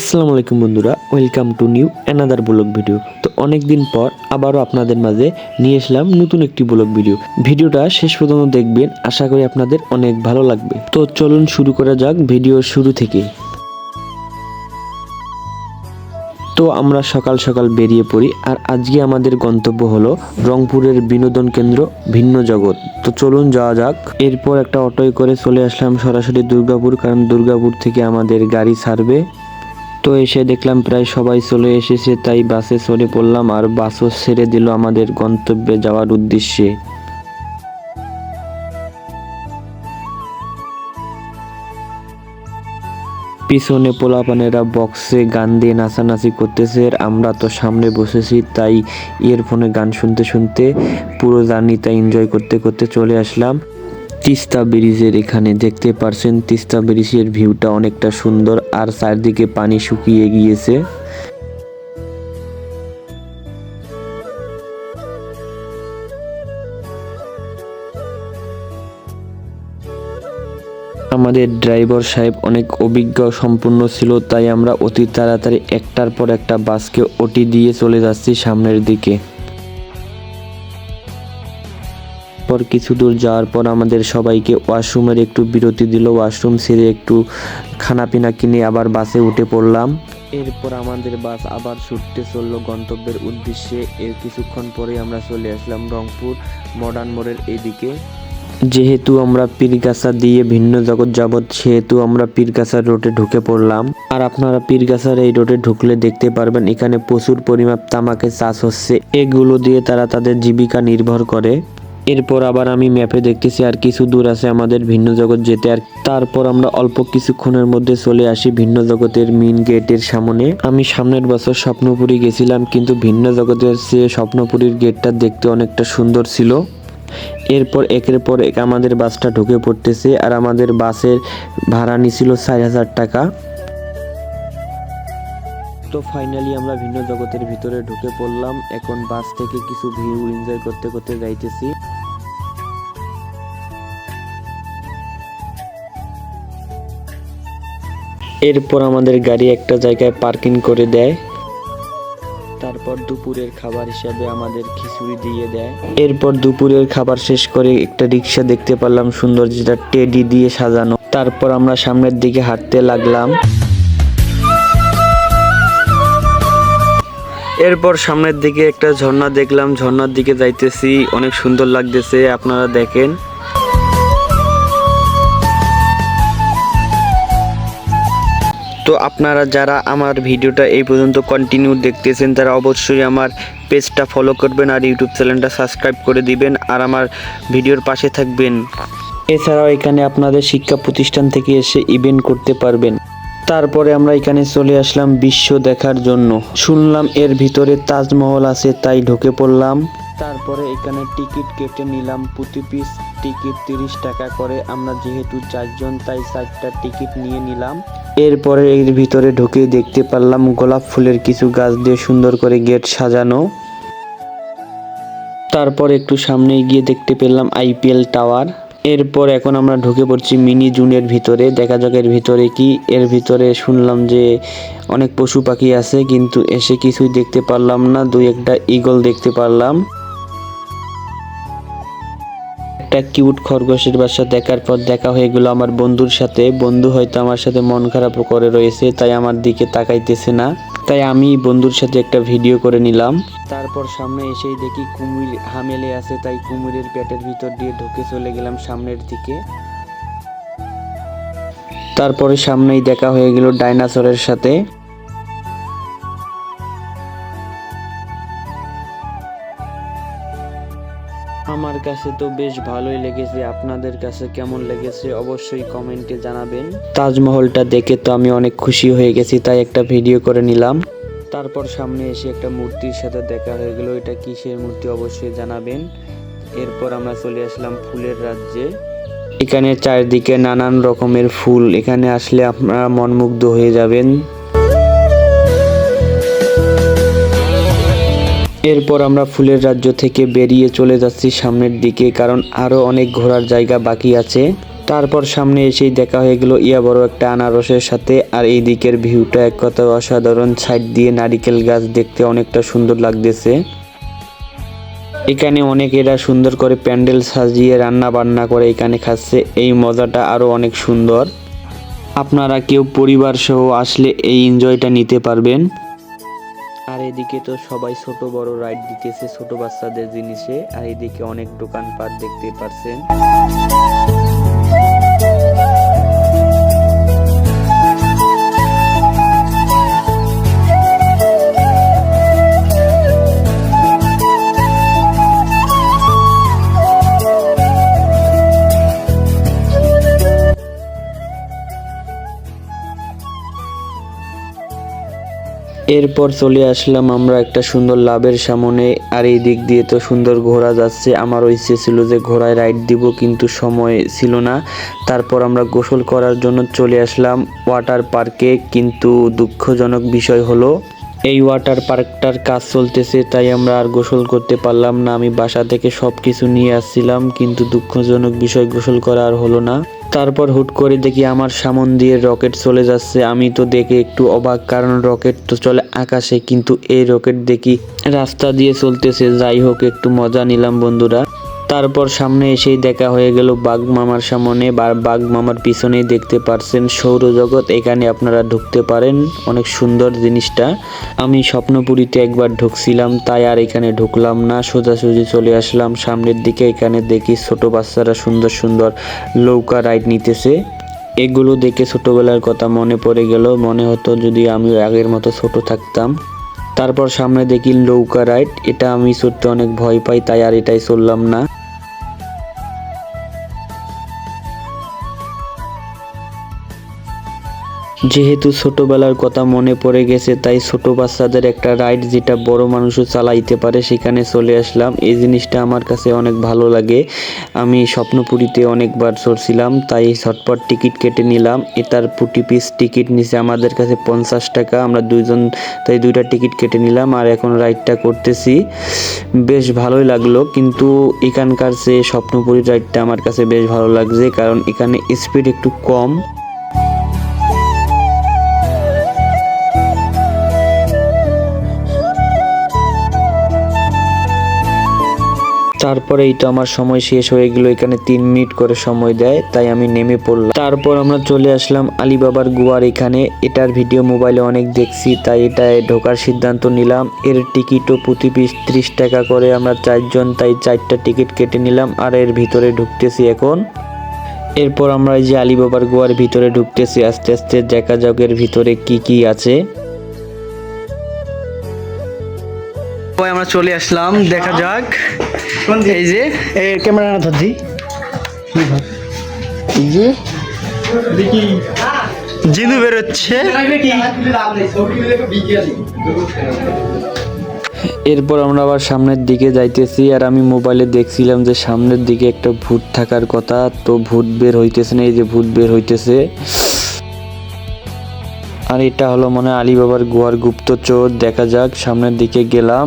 আসসালামু আলাইকুম বন্ধুরা, welcome to new another blog video. তো অনেক দিন পর আবারও আপনাদের মাঝে নিয়ে এসলাম নতুন একটি ব্লগ ভিডিও। ভিডিওটা শেষ পর্যন্ত দেখবেন, আশা করি আপনাদের অনেক ভালো লাগবে। তো চলুন শুরু করা যাক ভিডিওর শুরু থেকে। তো আমরা সকাল সকাল বেরিয়ে পড়ি, আর আজকে আমাদের গন্তব্য হলো রংপুরের বিনোদন কেন্দ্র ভিন্ন জগৎ। তো চলুন যাওয়া যাক। এরপর একটা অটোয় করে চলে আসলাম সরাসরি দুর্গাপুর, কারণ দুর্গাপুর থেকে আমাদের গাড়ি ছাড়বে। তো এসে দেখলাম প্রায় সবাই চলে এসেছে, তাই বাসে চড়ে পড়লাম আর বাসও ছেড়ে দিল আমাদের গন্তব্যে যাওয়ার উদ্দেশ্যে। পিছনে পোলাপানেরা বক্সে গান দিয়ে নাচানাচি করতেছে আমরা তো সামনে বসেছি, তাই ইয়ারফোনে গান শুনতে শুনতে পুরো জার্নিটা এনজয় করতে করতে চলে আসলাম। তিস্তা ব্রিজের এখানে দেখতে পারছেন, তিস্তা ব্রিজের ভিউটা অনেকটা সুন্দর আর চারদিকে পানি শুকিয়ে গিয়েছে। আমাদের ড্রাইভার সাহেব অনেক অভিজ্ঞ সম্পন্ন ছিল, তাই আমরা অতি তাড়াতাড়ি একটার পর একটা বাসকে ওটি দিয়ে চলে যাচ্ছি সামনের দিকে। পর কিছু দূর যাওয়ার পর আমাদের সবাইকে ওয়াশরুমের একটু বিরতি দিল, ওয়াশরুম সেরে একটু খানাপিনা কিনে আবার বাসে উঠে পড়লাম। এরপর আমাদের বাস আবার ছুটতে চলল গন্তব্যের উদ্দেশ্যে। এর কিছুক্ষণ পরে আমরা চলে আসলাম রংপুর মডার্ন মোড়ের এইদিকে যেহেতু আমরা পীরগাছা দিয়ে ভিন্ন জগৎ যাবৎ, সেহেতু আমরা পীরগাছার রোডে ঢুকে পড়লাম। আর আপনারা পীরগাছার এই রোডে ঢুকলে দেখতে পারবেন, এখানে প্রচুর পরিমাপ তামাকের চাষ হচ্ছে। এগুলো দিয়ে তারা তাদের জীবিকা নির্ভর করে। এরপর আবার আমি ম্যাপে দেখতেছি আর কিছু দূর আছে আমাদের ভিন্ন জগৎ যেতে, আর তারপর আমরা অল্প কিছুক্ষণের মধ্যে চলে আসি ভিন্ন জগতের মেন গেটের সামনে। আমি সামনের বছর স্বপ্নপুরী গেছিলাম, কিন্তু ভিন্ন জগতের চেয়ে স্বপ্নপুরীর গেটটা দেখতে অনেকটা সুন্দর ছিল। এরপর একের পর এক আমাদের বাসটা ঢুকে পড়তেছে, আর আমাদের বাসের ভাড়া নিছিল চার হাজার টাকা। তো ফাইনালি আমরা ভিন্ন জগতের ভিতরে ঢুকে পড়লাম। এখন বাস থেকে কিছু ভিউ এনজয় করতে করতে যাইতেছি। এরপর আমাদের গাড়ি একটা জায়গায় পার্কিং করে দেয়। তারপর দুপুরের খাবার হিসাবে আমাদের খিচুড়ি দিয়ে দেয়। এরপর দুপুরের খাবার শেষ করে একটা রিক্সা দেখতে পারলাম, সুন্দর যেটা টেডি দিয়ে সাজানো। তারপর আমরা সামনের দিকে হাঁটতে লাগলাম। এরপর সামনের দিকে একটা ঝর্ণা দেখলাম, ঝর্ণার দিকে যাইতেছি, অনেক সুন্দর লাগতেছে, আপনারা দেখেন। তো আপনারা যারা আমার ভিডিওটা এই পর্যন্ত কন্টিনিউ দেখতেছেন, তারা অবশ্যই আমার পেজটা ফলো করবেন আর ইউটিউব চ্যানেলটা সাবস্ক্রাইব করে দিবেন আর আমার ভিডিওর পাশে থাকবেন। এছাড়াও এখানে আপনাদের শিক্ষা প্রতিষ্ঠান থেকে এসে ইভেন্ট করতে পারবেন। তারপরে আমরা এখানে চলে আসলাম বিশ্ব দেখার জন্য। শুনলাম এর ভিতরে তাজমহল আছে, তাই ঢুকে পড়লাম। তারপরে এখানে টিকিট কেটে নিলাম, প্রতি পিস টিকিট তিরিশ টাকা করে। আমরা যেহেতু চারজন, তাই চারটা টিকিট নিয়ে নিলাম। এরপরে এর ভিতরে ঢুকে দেখতে পারলাম গোলাপ ফুলের কিছু গাছ দিয়ে সুন্দর করে গেট সাজানো। তারপর একটু সামনে গিয়ে দেখতে পেলাম আইপিএল টাওয়ার। এরপর এখন আমরা ঢুকে পড়ছি মিনি জুনের ভিতরে। দেখা যাক এর ভিতরে কি। এর ভিতরে শুনলাম যে অনেক পশু পাখি আছে, কিন্তু এসে কিছুই দেখতে পারলাম না। দুই একটা ইগল দেখতে পারলাম। একটা কিউট খরগোশের বাসা দেখার পর দেখা হয়ে গেল আমার বন্ধুর সাথে। বন্ধু হয়তো আমার সাথে মন খারাপ করে রয়েছে, তাই আমার দিকে তাকাইতেছে না। তাই আমি বন্ধুর সাথে একটা ভিডিও করে নিলাম। তারপর সামনে এসেই দেখি কুমির হামেলে আছে তাই কুমিরের পেটের ভিতর দিয়ে ঢুকে চলে গেলাম সামনের দিকে। তারপরে সামনেই দেখা হয়ে গেল ডাইনাসরের সাথে। আমার কাছে তো বেশ ভালোই লেগেছে। আপনাদের কাছে কেমন লেগেছে অবশ্যই কমেন্টে জানাবেন। তাজমহলটা দেখে তো আমি অনেক খুশি হয়ে গেছি, তাই একটা ভিডিও করে নিলাম। তারপর সামনে এসে একটা মূর্তির সাথে দেখা হয়ে গেল, এটা কিসের মূর্তি অবশ্যই জানাবেন। এরপর আমরা চলে আসলাম ফুলের রাজ্যে। এখানে চারদিকে নানান রকমের ফুল, এখানে আসলে আপনারা মনমুগ্ধ হয়ে যাবেন। এরপর আমরা ফুলের রাজ্য থেকে বেরিয়ে চলে যাচ্ছি সামনের দিকে, কারণ আরও অনেক ঘোরার জায়গা বাকি আছে। তারপর সামনে এসেই দেখা হয়ে গেল ইয়া বড় একটা আনারসের সাথে, আর এই দিকের ভিউটা এক কথা অসাধারণ। সাইড দিয়ে নারিকেল গাছ দেখতে অনেকটা সুন্দর লাগতেছে। এখানে অনেকেরা সুন্দর করে প্যান্ডেল সাজিয়ে রান্না বান্না করে এখানে খাচ্ছে। এই মজাটা আরও অনেক সুন্দর। আপনারা কেউ পরিবার সহ আসলে এই এনজয়টা নিতে পারবেন। আর এদিকে তো সবাই ছোট বড় রাইড দিতেছে ছোট বাচ্চাদের জিনিসে। আর এদিকে অনেক দোকানপাট দেখতে পারছেন। এরপর চলে আসলাম আমরা একটা সুন্দর লাভের সামনে। আর এই দিক দিয়ে তো সুন্দর ঘোড়া যাচ্ছে। আমারও ইচ্ছে ছিল যে ঘোড়ায় রাইড দিব, কিন্তু সময় ছিল না। তারপর আমরা গোসল করার জন্য চলে আসলাম ওয়াটার পার্কে, কিন্তু দুঃখজনক বিষয় হলো, এই ওয়াটার পার্কটার কাজ চলতেছে, তাই আমরা আর গোসল করতে পারলাম না। আমি বাসা থেকে সব কিছু নিয়ে আসছিলাম, কিন্তু দুঃখজনক বিষয় গোসল করা আর হলো না। তারপর হুট করে দেখি আমার সামন দিয়ে রকেট চলে যাচ্ছে। আমি তো দেখে একটু অবাক, কারণ রকেট তো চলে আকাশে, কিন্তু এই রকেট দেখি রাস্তা দিয়ে চলতেছে। যাই হোক, একটু মজা নিলাম বন্ধুরা। তারপর সামনে এসেই দেখা হয়ে গেল বাঘ মামার সামনে। বা বাঘ মামার পিছনেই দেখতে পারছেন সৌরজগৎ। এখানে আপনারা ঢুকতে পারেন। অনেক সুন্দর জিনিসটা। আমি স্বপ্নপুরীতে একবার ঢুকছিলাম, তাই আর এখানে ঢুকলাম না। সোজাসুজি চলে আসলাম। সামনের দিকে এখানে দেখি ছোট বাচ্চারা সুন্দর সুন্দর নৌকা রাইড নিতেছে। এগুলো দেখে ছোটবেলার কথা মনে পড়ে গেল। মনে হতো যদি আমি আগের মতো ছোট থাকতাম। তারপর সামনে দেখি লৌকা রাইড। এটা আমি চড়তে অনেক ভয় পাই, তাই আর এটাই চললাম না। যেহেতু ছোটবেলার কথা মনে পড়ে গেছে, তাই ছোট বাচ্চাদের একটা রাইড যেটা বড় মানুষও চালাইতে পারে, সেখানে চলে আসলাম। এই জিনিসটা আমার কাছে অনেক ভালো লাগে। আমি স্বপ্নপুরীতে অনেকবার চড়ছিলাম, তাই ঝটপট টিকিট কেটে নিলাম। এটার প্রতি পিস টিকিট নিচে আমাদের কাছে পঞ্চাশ টাকা, আমরা দুইজন, তাই দুইটা টিকিট কেটে নিলাম আর এখন রাইডটা করতেছি। বেশ ভালোই লাগল, কিন্তু এখানকার যে স্বপ্নপুরী রাইডটা আমার কাছে বেশ ভালো লাগছে, কারণ এখানে স্পিড একটু কম। তারপরে এই তো আমার সময় শেষ হয়ে গেল, এখানে তিন মিনিট করে সময় দেয়, তাই আমি নেমে পড়লাম। তারপর আমরা চলে আসলাম আলিবাবার গুয়ার এখানে। এটার ভিডিও মোবাইলে অনেক দেখছি, তাই এটায় ঢোকার সিদ্ধান্ত নিলাম। এর টিকিটও প্রতি পিস ত্রিশ টাকা করে, আমরা চারজন, তাই চারটা টিকিট কেটে নিলাম, আর এর ভিতরে ঢুকতেছি এখন। এরপর আমরা এই যে আলিবাবার গোয়ার ভিতরে ঢুকতেছি, আস্তে আস্তে দেখা যাক এর ভিতরে কি কি আছে। সবাই আমরা চলে আসলাম দেখা যাক। এই যে। এই ক্যামেরা না ধরছি এই যে। জিনু বেরোচ্ছে। এরপর আমরা আবার সামনের দিকে যাইতেছি আর আমি মোবাইলে দেখছিলাম যে সামনের দিকে একটা ভূত থাকার কথা তো ভূত বের হইতেছে না এই যে ভূত বের হইতেছে। আর এটা হলো মনে হয় আলিবাবার গোয়ার গুপ্তচর দেখা যাক সামনের দিকে গেলাম।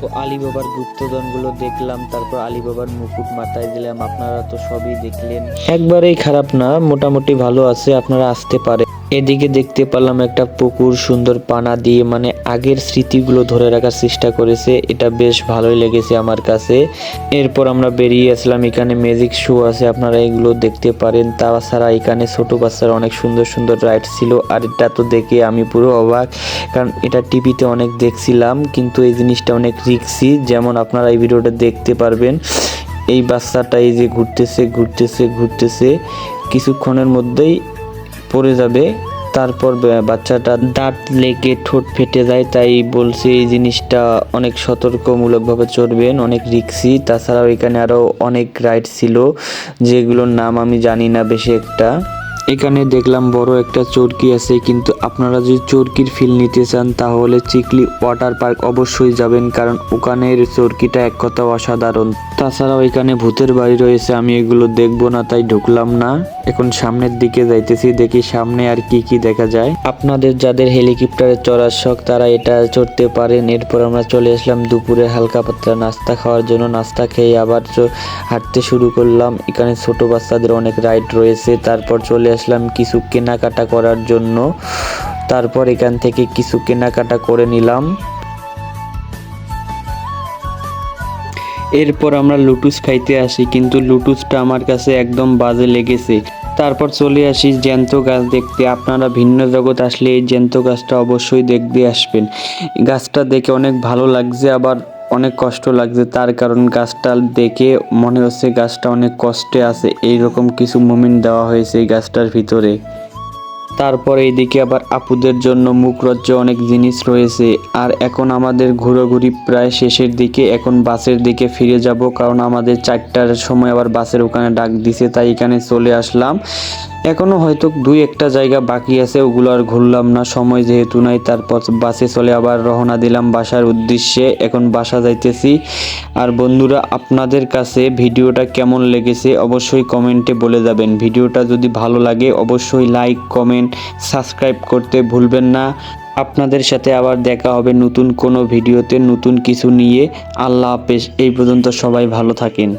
তো আলিবাবার গুপ্তধনগুলো দেখলাম, তারপর আলিবাবার মুকুট মাথায় দিলাম। আপনারা তো সবই দেখলেন। একবারেই খারাপ না, মোটামুটি ভালো আছে, আপনারা আসতে পারে এদিকে দেখতে পেলাম একটা পুকুর সুন্দর পানা দিয়ে মানে আগের স্মৃতিগুলো ধরে রাখার চেষ্টা করেছে। এটা বেশ ভালোই লেগেছে আমার কাছে। এরপর আমরা বেরিয়ে আসলাম, এখানে ম্যাজিক শো আছে, আপনারা এগুলো দেখতে পারেন। তাছাড়া এখানে ছোট বাচ্চার অনেক সুন্দর সুন্দর রাইড ছিল, আর এটা তো দেখে আমি পুরো অবাক, কারণ এটা টিভিতে অনেক দেখছিলাম, কিন্তু এই জিনিসটা অনেক রিক্সি, যেমন আপনারা এই ভিডিওটা দেখতে পারবেন। এই বাচ্চাটা এই যে ঘুরতেছে ঘুরতেছে ঘুরতেছে, কিছুক্ষণের মধ্যেই পড়ে যাবে। তারপর বাচ্চাটা দাঁত লেগে ঠোঁট ফেটে যায়, তাই বলছি এই জিনিসটা অনেক সতর্কমূলকভাবে চড়বেন অনেক রিক্সি। তাছাড়াও এখানে আরও অনেক রাইড ছিল, যেগুলোর নাম আমি জানি না বেশি একটা। এখানে দেখলাম বড় একটা চরকি আছে, কিন্তু আপনারা যদি চরকির ফিল নিতে চান, তাহলে চিকলি ওয়াটার পার্ক অবশ্যই যাবেন, কারণ ওখানের চরকিটা এক কথা অসাধারণ। তাছাড়াও এখানে ভূতের বাড়ি রয়েছে, আমি এগুলো দেখব না, তাই ঢুকলাম না। এখন সামনের দিকে যাইতেছি, দেখি সামনে আর কি কি দেখা যায়। আপনাদের যাদের হেলিকপ্টারে চড়ার শখ, তারা এটা চড়তে পারেন। এরপর আমরা চলে আসলাম দুপুরে হালকা পাতলা নাস্তা খাওয়ার জন্য। নাস্তা খেয়ে আবার হাঁটতে শুরু করলাম। এখানে ছোট বাচ্চাদের অনেক রাইড রয়েছে। তারপর চলে আসলাম কিছু কেনাকাটা করার জন্য। তারপর এখান থেকে কিছু কেনাকাটা করে নিলাম। এরপর আমরা লুটুস খাইতে আসি, কিন্তু লুটুসটা আমার কাছে একদম বাজে লেগেছে। তারপর চলে আসি জ্যান্ত গাছ দেখতে। আপনারা ভিন্ন জগৎ আসলে এই জ্যান্ত গাছটা অবশ্যই দেখতে আসবেন। গাছটা দেখে অনেক ভালো লাগছে, আবার অনেক কষ্ট লাগছে। তার কারণ গাছটা দেখে মনে হচ্ছে গাছটা অনেক কষ্টে আছে। এইরকম কিছু মুমেন্ট দেওয়া হয়েছে এই গাছটার ভিতরে। তারপর এইদিকে আবার আপুদের জন্য মুখরজ্জ অনেক জিনিস রয়েছে। আর এখন আমাদের ঘুরোঘুরি প্রায় শেষের দিকে, এখন বাসের দিকে ফিরে যাব কারণ আমাদের চারটার সময় আবার বাসের ওখানে ডাক দিছে, তাই এখানে চলে আসলাম। এখনও হয়তো দুই একটা জায়গা বাকি আছে, ওগুলো আর ঘুরলাম না, সময় যেহেতু নাই, তারপর বাসে চলে আবার রওনা দিলাম বাসার উদ্দেশ্যে। এখন বাসা যাইতেছি। আর বন্ধুরা, আপনাদের কাছে ভিডিওটা কেমন লেগেছে অবশ্যই কমেন্টে বলে যাবেন। ভিডিওটা যদি ভালো লাগে, অবশ্যই লাইক, কমেন্ট, সাবস্ক্রাইব করতে ভুলবেন না। আপনাদের সাথে আবার দেখা হবে নতুন কোনো ভিডিওতে, নতুন কিছু নিয়ে। আল্লাহ হাফেজ। এই পর্যন্ত সবাই ভালো থাকেন।